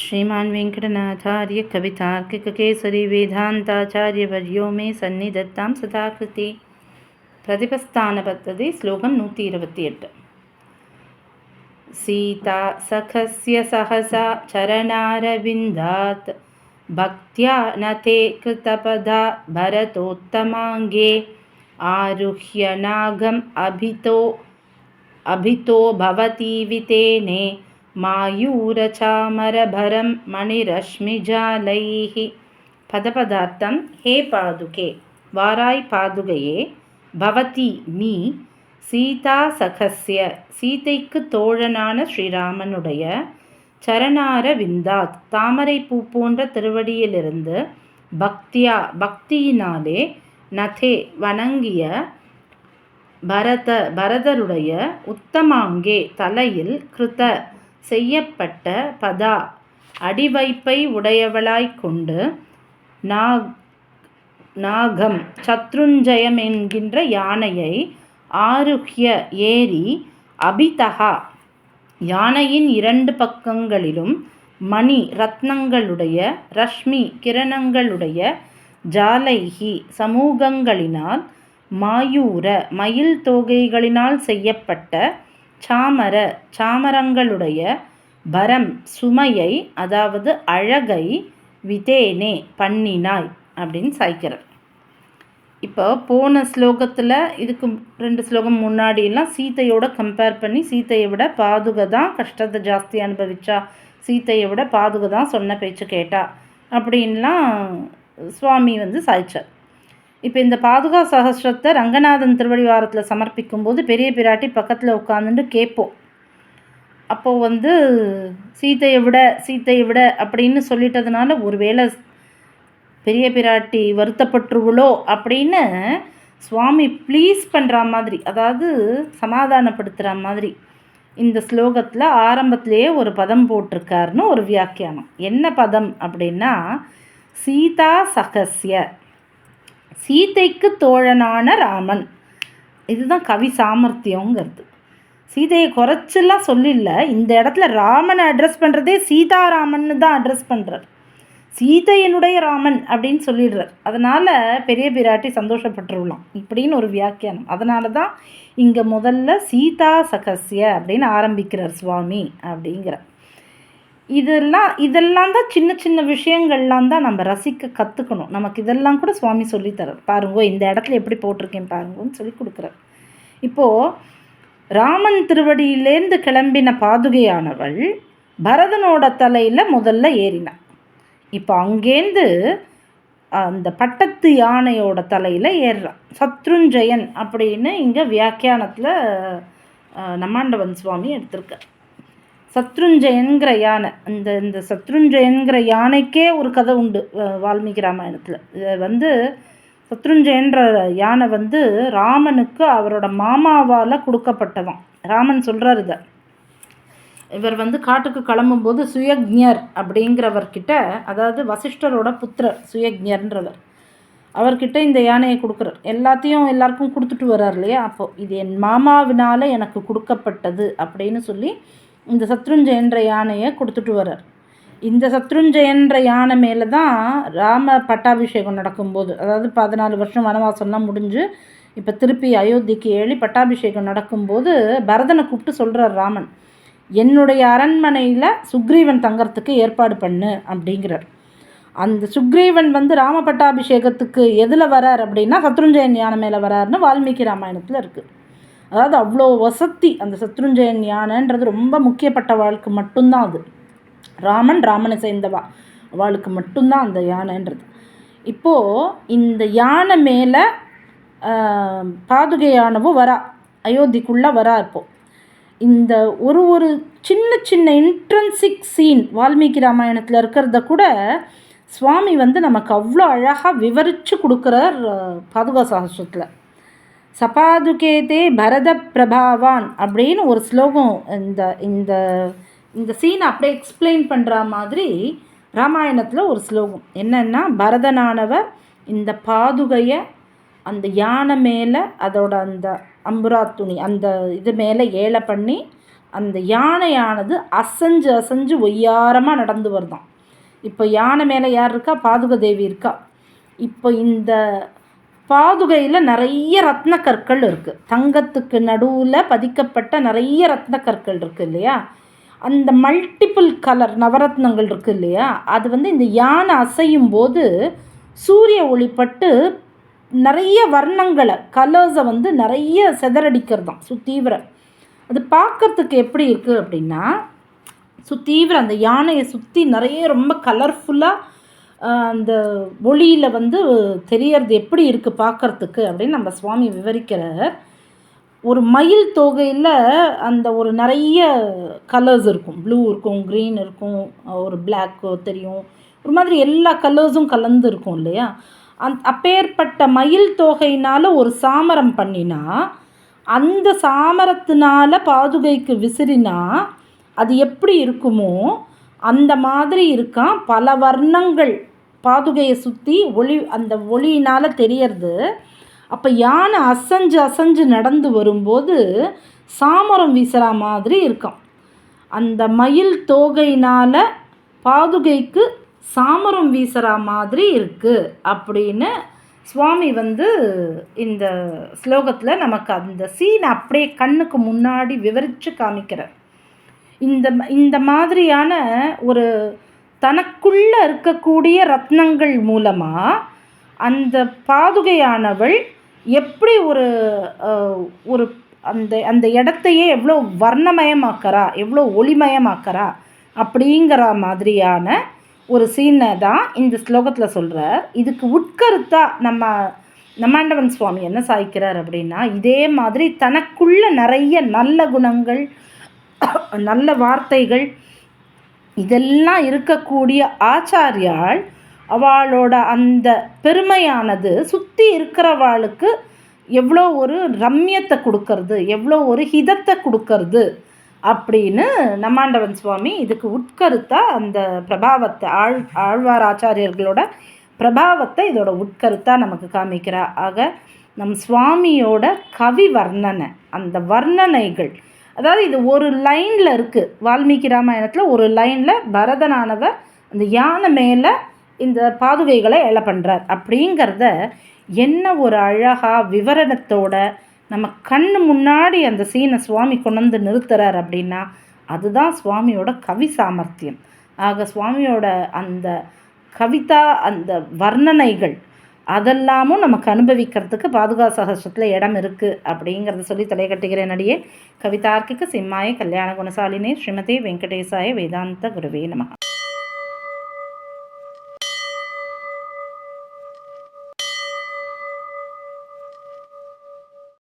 श्रीमान् वेङ्कटनाथार्य कवितार्किककेसरी वेदान्ताचार्यवर्यो मे सन्निधत्तां सदाकृति। പ്രതിപസ്ഥാനപദ്ധതി ശ്ലോകം നൂറ്റി ഇരുപത്തിയെട്ട് സീതാ സഖസ്യ സഹസ ചരണാരവിന്ദാത് ഭക്തിയാ നേ കൃതപദ ഭരതോത്തമാംഗേ ആരുഹ്യ നാഗം അഭിതോ അഭിതോ ഭവതീവിതേനേ मायूरचामरभरं मणिरश्मिजालैः பதபதார்த்தம் ஹே பாதுகே வாராய் பாதுகையே பவதி நீ சீதா சகஸ்ய சீதைக்கு தோழனான ஸ்ரீராமனுடைய சரணார விந்தாத் தாமரை பூ போன்ற திருவடியிலிருந்து பக்தியா பக்தியினாலே நதே வணங்கிய பரத பரதருடைய உத்தமாங்கே தலையில் கிருத செய்யப்பட்ட பதா அடிவைப்பை உடையவளாய் கொண்டு நாக் நாகம் சத்ருஞ்சயம் என்கின்ற யானையை ஆருஹ்ய ஏறி அபிதகா. யானையின் இரண்டு பக்கங்களிலும் மணி ரத்னங்களுடைய ரஷ்மி கிரணங்களுடைய ஜாலைஹி சமூகங்களினால் மாயூர மயில் தோகைகளினால் செய்யப்பட்ட சாமர சாமரங்களுடைய பரம் சுமையை அதாவது அழகை விதேனே பண்ணினாய் அப்படின்னு சாய்க்கிறார். இப்போ போன ஸ்லோகத்தில் இதுக்கு ரெண்டு ஸ்லோகம் முன்னாடியெல்லாம் சீத்தையோட கம்பேர் பண்ணி சீத்தையை விட பாதுகை தான் கஷ்டத்தை ஜாஸ்தி அனுபவிச்சா சீத்தையை விட பாதுகை தான் சொன்ன பேச்சு கேட்டா அப்படின்லாம் சுவாமி வந்து சாய்ச்சார். இப்போ இந்த பாதுகா சகசிரத்தை ரங்கநாதன் திருவடிவாரத்தில் சமர்ப்பிக்கும் போது பெரிய பிராட்டி பக்கத்தில் உட்காந்துட்டு கேட்போம் அப்போது வந்து சீத்தையை விட சீத்தையை விட அப்படின்னு சொல்லிட்டதுனால ஒருவேளை பெரிய பிராட்டி வருத்தப்பட்டுருவளோ அப்படின்னு சுவாமி ப்ளீஸ் பண்ணுற மாதிரி அதாவது சமாதானப்படுத்துகிற மாதிரி இந்த ஸ்லோகத்தில் ஆரம்பத்திலேயே ஒரு பதம் போட்டிருக்காருன்னு ஒரு வியாக்கியானம். என்ன பதம் அப்படின்னா சீதா சகசிய சீதைக்கு தோழனான ராமன். இதுதான் கவி சாமர்த்தியங்கிறது சீதையை குறைச்செல்லாம் சொல்லிடல இந்த இடத்துல ராமனை அட்ரஸ் பண்ணுறதே சீதாராமன்னு தான் அட்ரஸ் பண்ணுறார் சீதையனுடைய ராமன் அப்படின்னு சொல்லிடுறார். அதனால் பெரிய பிராட்டி சந்தோஷப்பட்டுருலாம். இப்படின்னு ஒரு வியாக்கியானம். அதனால தான் இங்கே முதல்ல சீதா சகசிய அப்படின்னு ஆரம்பிக்கிறார் சுவாமி அப்படிங்கிற இதெல்லாம் இதெல்லாம் தான் சின்ன சின்ன விஷயங்கள்லாம் தான் நம்ம ரசிக்க கற்றுக்கணும் நமக்கு இதெல்லாம் கூட சுவாமி சொல்லித்தரார் பாருங்கோ இந்த இடத்துல எப்படி போட்டிருக்கேன் பாருங்கன்னு சொல்லி கொடுக்குறார். இப்போது ராமன் திருவடியிலேருந்து கிளம்பின பாதுகையானவள் பரதனோட தலையில் முதல்ல ஏறினான் இப்போ அங்கேருந்து அந்த பட்டத்து யானையோட தலையில் ஏறுறான் சத்ருஞ்சயன் அப்படின்னு இங்கே வியாக்கியானத்தில் நம்மாண்டவன் சுவாமி எடுத்திருக்கார். சத்ருஞ்சயன்கிற யானை. இந்த இந்த சத்ருஞ்சயன்கிற யானைக்கே ஒரு கதை உண்டு வால்மீகி ராமாயணத்தில். இதை வந்து சத்ருஞ்சயன்ற யானை வந்து ராமனுக்கு அவரோட மாமாவால் கொடுக்கப்பட்டதான். ராமன் சொல்கிறார் இதை. இவர் வந்து காட்டுக்கு கிளம்பும்போது சுயக்ஞர் அப்படிங்கிறவர்கிட்ட அதாவது வசிஷ்டரோட புத்திரர் சுயக்ஞர்ன்றவர் அவர்கிட்ட இந்த யானையை கொடுக்குறார். எல்லாத்தையும் எல்லாருக்கும் கொடுத்துட்டு வர்றார் இல்லையா? அப்போது இது என் மாமாவினால் எனக்கு கொடுக்கப்பட்டது அப்படின்னு சொல்லி இந்த சத்ருஞ்சயன்ற யானையை கொடுத்துட்டு வர்றார். இந்த சத்ருஞ்சயன்ற யானை மேலே தான் ராம பட்டாபிஷேகம் நடக்கும்போது அதாவது பதினாலு வருஷம் வனவாசம்லாம் முடிஞ்சு இப்போ திருப்பி அயோத்திக்கு ஏழி பட்டாபிஷேகம் நடக்கும்போது பரதனை கூப்பிட்டு சொல்கிறார் ராமன் என்னுடைய அரண்மனையில் சுக்ரீவன் தங்கறதுக்கு ஏற்பாடு பண்ணு அப்படிங்கிறார். அந்த சுக்ரீவன் வந்து ராம பட்டாபிஷேகத்துக்கு எதில் வரார் அப்படின்னா சத்ருஞ்சயன் யானை மேலே வராருன்னு வால்மீகி ராமாயணத்தில் இருக்குது அதாவது அவ்வளோ வசதி அந்த சத்ருஞ்சயன் யானைன்றது ரொம்ப முக்கியப்பட்ட வாழ்க்கை மட்டும்தான் அது. ராமன் ராமனை சேர்ந்தவா. அவளுக்கு மட்டும்தான் அந்த யானைன்றது. இப்போது இந்த யானை மேலே பாதுகையானவும் வரா. அயோத்திக்குள்ளே வரா இப்போது இந்த ஒரு ஒரு சின்ன சின்ன இன்ட்ரன்சிக் சீன் வால்மீகி ராமாயணத்தில் இருக்கிறத கூட சுவாமி வந்து நமக்கு அவ்வளோ அழகாக விவரித்து கொடுக்குறார் பாதுகா சாகசத்தில். சபாதுகேதே பரத பிரபாவான் அப்படின்னு ஒரு ஸ்லோகம் இந்த இந்த இந்த சீனை அப்படியே எக்ஸ்பிளைன் பண்ணுற மாதிரி ராமாயணத்தில் ஒரு ஸ்லோகம். என்னென்னா பரதனானவர் இந்த பாதுகையை அந்த யானை மேலே அதோட அந்த அம்புரா துணி அந்த இது மேலே ஏழை பண்ணி அந்த யானையானது அசைஞ்சு அசைஞ்சு ஒய்யாரமாக நடந்து வருதான். இப்போ யானை மேலே யார் இருக்கா? பாதுக தேவி இருக்கா. இப்போ இந்த பாதுகையில் நிறைய ரத்ன கற்கள் இருக்குது தங்கத்துக்கு நடுவில் பதிக்கப்பட்ட நிறைய ரத்ன கற்கள் இருக்குது இல்லையா? அந்த மல்டிபிள் கலர் நவரத்னங்கள் இருக்குது இல்லையா? அது வந்து இந்த யானை அசையும் போது சூரிய ஒளிப்பட்டு நிறைய வர்ணங்களை கலர்ஸை வந்து நிறைய செதறடிக்கிறதாம் சுத்தீவிர அது பார்க்கறதுக்கு எப்படி இருக்குது அப்படின்னா சுத்தீவிர அந்த யானையை சுற்றி நிறைய ரொம்ப கலர்ஃபுல்லாக அந்த ஒளியில் வந்து தெரியறது எப்படி இருக்குது பார்க்கறதுக்கு அப்படின்னு நம்ம சுவாமி விவரிக்கிறார். ஒரு மயில் தொகையில் அந்த ஒரு நிறைய கலர்ஸ் இருக்கும். ப்ளூ இருக்கும் க்ரீன் இருக்கும் ஒரு பிளாக் தெரியும். ஒரு மாதிரி எல்லா கலர்ஸும் கலந்து இருக்கும் இல்லையா? அந் அப்பேற்பட்ட மயில் தொகையினால் ஒரு சாமரம் பண்ணினா அந்த சாமரத்தினால பாதுகைக்கு விசிறினா அது எப்படி இருக்குமோ அந்த மாதிரி இருக்கான் பல வர்ணங்கள். பாதுகையை சுற்றி ஒளி அந்த ஒளியினால் தெரியறது. அப்போ யானை அசைஞ்சு அசைஞ்சு நடந்து வரும்போது சாமரம் வீசுகிற மாதிரி இருக்கும். அந்த மயில் தோகையினால் பாதுகைக்கு சாமரம் வீசுகிற மாதிரி இருக்குது அப்படின்னு சுவாமி வந்து இந்த ஸ்லோகத்தில் நமக்கு அந்த சீனை அப்படியே கண்ணுக்கு முன்னாடி விவரித்து காமிக்கிறார். இந்த இந்த மாதிரியான ஒரு தனக்குள்ளே இருக்கக்கூடிய ரத்னங்கள் மூலமாக அந்த பாதுகையானவள் எப்படி ஒரு ஒரு அந்த அந்த இடத்தையே எவ்வளோ வர்ணமயமாக்கிறா எவ்வளோ ஒளிமயமாக்கிறா அப்படிங்கிற மாதிரியான ஒரு சீனை தான் இந்த ஸ்லோகத்தில் சொல்கிறார் இதுக்கு உட்கருத்தாக நம்ம நம்மாண்டவன் சுவாமி என்ன சாய்க்கிறார் அப்படின்னா இதே மாதிரி தனக்குள்ள நிறைய நல்ல குணங்கள் நல்ல வார்த்தைகள் இதெல்லாம் இருக்கக்கூடிய ஆச்சாரியால் அவளோட அந்த பெருமையானது சுற்றி இருக்கிறவாளுக்கு எவ்வளோ ஒரு ரம்யத்தை கொடுக்கறது எவ்வளோ ஒரு ஹிதத்தை கொடுக்கறது அப்படின்னு நம்மாண்டவன் சுவாமி இதுக்கு உட்கருத்தாக அந்த பிரபாவத்தை ஆழ் ஆழ்வார் ஆச்சாரியர்களோட பிரபாவத்தை இதோட உட்கருத்தாக நமக்கு காமிக்கிறா ஆக நம் சுவாமியோட கவி வர்ணனை அந்த வர்ணனைகள் அதாவது இது ஒரு லைனில் இருக்குது வால்மீகி ராமாயணத்தில் ஒரு லைனில் பரதனானவர் அந்த யானை மேலே இந்த பாதுகைகளை எழ பண்ணுறார் அப்படிங்கிறத என்ன ஒரு அழகாக விவரணத்தோட நம்ம கண் முன்னாடி அந்த சீனை சுவாமி கொண்டு வந்து நிறுத்துறார் அப்படின்னா அதுதான் சுவாமியோட கவி சாமர்த்தியம். ஆக சுவாமியோட அந்த கவிதா அந்த வர்ணனைகள் அதெல்லாமும் நமக்கு அனுபவிக்கிறதுக்கு பாதுகா சகசத்தில் இடம் இருக்குது அப்படிங்கிறத சொல்லி தலை கட்டுகிறேன் நடிகே கவிதார்க்கிக சிம்மாய கல்யாண குணசாலினே ஸ்ரீமதி வெங்கடேசாய வேதாந்த குருவே நமகா